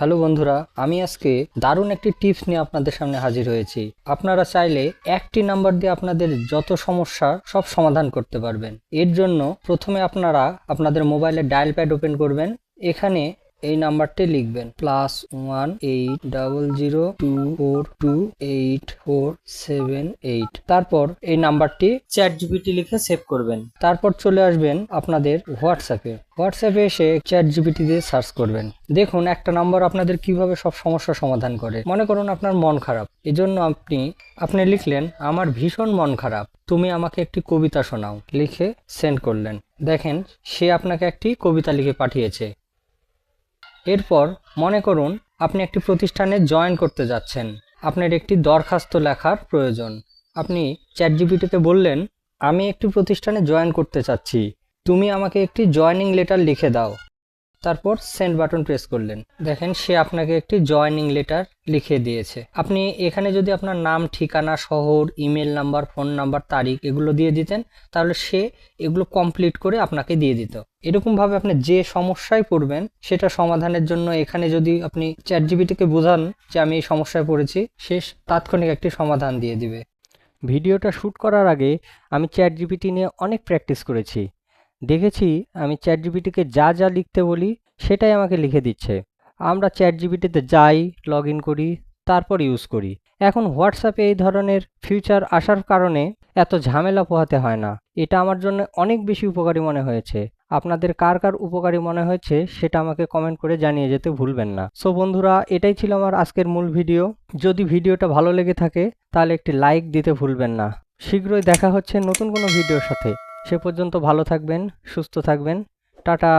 Hello বন্ধুরা, আমি আজকে দারুণ একটি টিপস নিয়ে আপনাদের সামনে হাজির হয়েছি। আপনারা চাইলে একটি নাম্বার দিয়ে আপনাদের যত সমস্যা সব সমাধান করতে পারবেন। এর জন্য প্রথমে আপনারা আপনাদের মোবাইলে ডায়াল প্যাড ওপেন করবেন। এখানে এই নাম্বারটি লিখবেন। Plus one eight double zero two four two eight four seven eight তারপর এই নাম্বারটি চ্যাট জিপিটি লিখে সেভ করবেন। তারপর চলে আসবেন আপনাদের হোয়াটসঅ্যাপে হোয়াটসঅ্যাপে এসে চ্যাট জিপিটি দিয়ে সার্চ করবেন। দেখুন একটা নাম্বার আপনাদের কীভাবে সব সমস্যা সমাধান করে। মনে করুন আপনার মন খারাপ। এজন্য আপনি আপনি লিখলেন আমার ভীষণ মন খারাপ। তুমি আমাকে একটি কবিতা শোনাও। লিখে সেন্ড করলেন। দেখেন সে আপনাকে একটি কবিতা লিখে পাঠিয়েছে। এরপর মনে করুন, আপনি একটি প্রতিষ্ঠানে জয়েন করতে যাচ্ছেন। আপনার একটি দরখাস্ত লেখার প্রয়োজন। আপনি চ্যাট জিপিটিতে বললেন, আমি একটি প্রতিষ্ঠানে জয়েন করতে চাচ্ছি। তুমি আমাকে একটি জয়নিং লেটার লিখে দাও। তারপর সেন্ড বাটন প্রেস করলেন। দেখেন সে আপনাকে একটি জয়েনিং লেটার লিখে দিয়েছে। আপনি এখানে যদি আপনার নাম, ঠিকানা, শহর ইমেল নাম্বার ফোন নাম্বার তারিখ এগুলো দিয়ে দিতেন, তাহলে সে এগুলো কমপ্লিট করে আপনাকে দিয়ে দিত। এরকমভাবে আপনি যে সমস্যায় পড়বেন, সেটা সমাধানের জন্য এখানে যদি আপনি চ্যাট জিবিটিকে বোঝান যে আমি এই সমস্যায় পড়েছি, সে তাৎক্ষণিক একটি সমাধান দিয়ে দিবে। ভিডিওটা শ্যুট করার আগে আমি চ্যাট জিপিটি নিয়ে অনেক প্র্যাকটিস করেছি। দেখেছি, আমি চ্যাট জিপিটিকে যা যা লিখতে বলি, সেটাই আমাকে লিখে দিচ্ছে। আমরা চ্যাট জিপিটিতে যাই লগ ইন করি, তারপর ইউজ করি। এখন হোয়াটসঅ্যাপে এই ধরনের ফিউচার আসার কারণে এত ঝামেলা পোহাতে হয় না। এটা আমার জন্য অনেক বেশি উপকারী মনে হয়েছে। আপনাদের কার কার উপকারী মনে হয়েছে, সেটা আমাকে কমেন্ট করে জানিয়ে যেতে ভুলবেন না। সো বন্ধুরা, এটাই ছিল আমার আজকের মূল ভিডিও যদি ভিডিওটা ভালো লেগে থাকে, তাহলে একটি লাইক দিতে ভুলবেন না। শীঘ্রই দেখা হচ্ছে নতুন কোনো ভিডিওর সাথে। সে পর্যন্ত ভালো থাকবেন সুস্থ থাকবেন। টাটা।